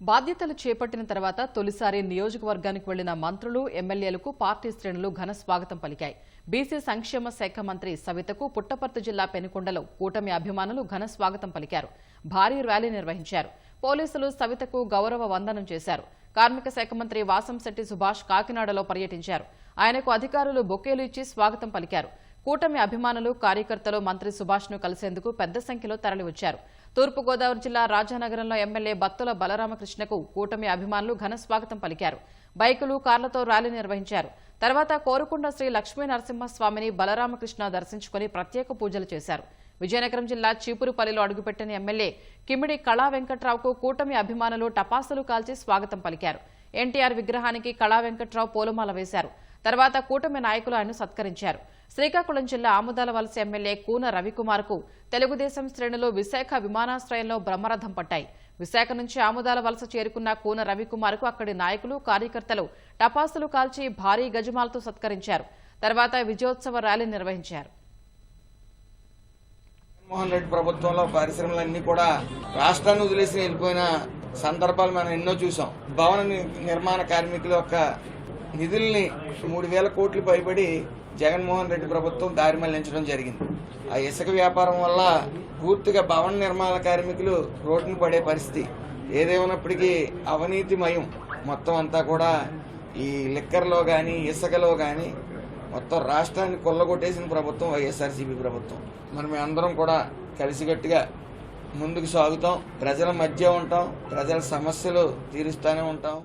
బాధ్యతలు చేపట్టిన తర్వాత తొలిసారి నియోజకవర్గానికి వెళ్ళిన మంత్రులు ఎమ్మెల్యేలకు పార్టీ శ్రేణులు ఘన స్వాగతం పలికాయి. బీసీ సంక్షేమ శాఖ మంత్రి సవితకు పుట్టపర్తి జిల్లా పెనుకొండలో కూటమి అభిమానులు ఘన స్వాగతం పలికారు. భారీ ర్యాలీ నిర్వహించారు. పోలీసులు సవితకు గౌరవ వందనం చేశారు. కార్మిక శాఖ మంత్రి వాసంశెట్టి సుభాష్ కాకినాడలో పర్యటించారు. ఆయనకు అధికారులు బొకేలు ఇచ్చి స్వాగతం పలికారు. కూటమి అభిమానులు కార్యకర్తలు మంత్రి సుభాష్ను కలిసేందుకు పెద్ద సంఖ్యలో తరలివచ్చారు. తూర్పుగోదావరి జిల్లా రాజానగరంలో ఎమ్మెల్యే బత్తుల బలరామకృష్ణకు కూటమి అభిమానులు ఘన స్వాగతం పలికారు. బైకులు కార్లతో ర్యాలీ నిర్వహించారు. తర్వాత కోరుకొండ శ్రీ లక్ష్మీ నరసింహస్వామిని బలరామకృష్ణ దర్శించుకుని ప్రత్యేక పూజలు చేశారు. విజయనగరం జిల్లా చీపురుపల్లిలో అడుగుపెట్టిన ఎమ్మెల్యే కిమిడి కళా వెంకట్రావుకు కూటమి అభిమానులు టపాసులు కాల్చి స్వాగతం పలికారు. ఎన్టీఆర్ విగ్రహానికి కళా వెంకట్రావు పూలమాల వేశారు. తర్వాత కూటమి నాయకులు ఆయన సత్కరించారు. శ్రీకాకుళం జిల్లా ఆముదాల వలస ఎమ్మెల్యే కూన రవికుమార్కు తెలుగుదేశం శ్రేణులు విశాఖ విమానాశ్రయంలో బ్రహ్మరథం పట్టాయి. విశాఖ నుంచి ఆముదాల వలస చేరుకున్న కూన రవికుమార్కు అక్కడి నాయకులు కార్యకర్తలు టపాసులు కాల్చి భారీ గజమాలతో సత్కరించారు. తర్వాత విజయోత్సవ ర్యాలీ నిర్వహించారు. జగన్మోహన్ రెడ్డి ప్రభుత్వంలో పరిశ్రమలన్నీ కూడా రాష్ట్రాన్ని వదిలేసి వెళ్ళిపోయిన సందర్భాలు మనం ఎన్నో చూసాం. భవన నిర్మాణ కార్మికుల యొక్క నిధుల్ని మూడు వేల కోట్లు పైబడి జగన్మోహన్ రెడ్డి ప్రభుత్వం దారి మళ్ళించడం జరిగింది. ఆ ఇసుక వ్యాపారం వల్ల పూర్తిగా భవన నిర్మాణ కార్మికులు రోడ్డును పడే పరిస్థితి. ఏదేమైనప్పటికీ అవినీతిమయం. మొత్తం అంతా కూడా ఈ లిక్కర్లో కానీ ఇసుకలో కానీ మొత్తం రాష్ట్రాన్ని కొల్లగొట్టేసిన ప్రభుత్వం వైఎస్ఆర్సీపీ ప్రభుత్వం. మనం అందరం కూడా కలిసికట్టుగా ముందుకు సాగుతాం. ప్రజల మధ్య ఉంటాం. ప్రజల సమస్యలు తీరుస్తూనే ఉంటాం.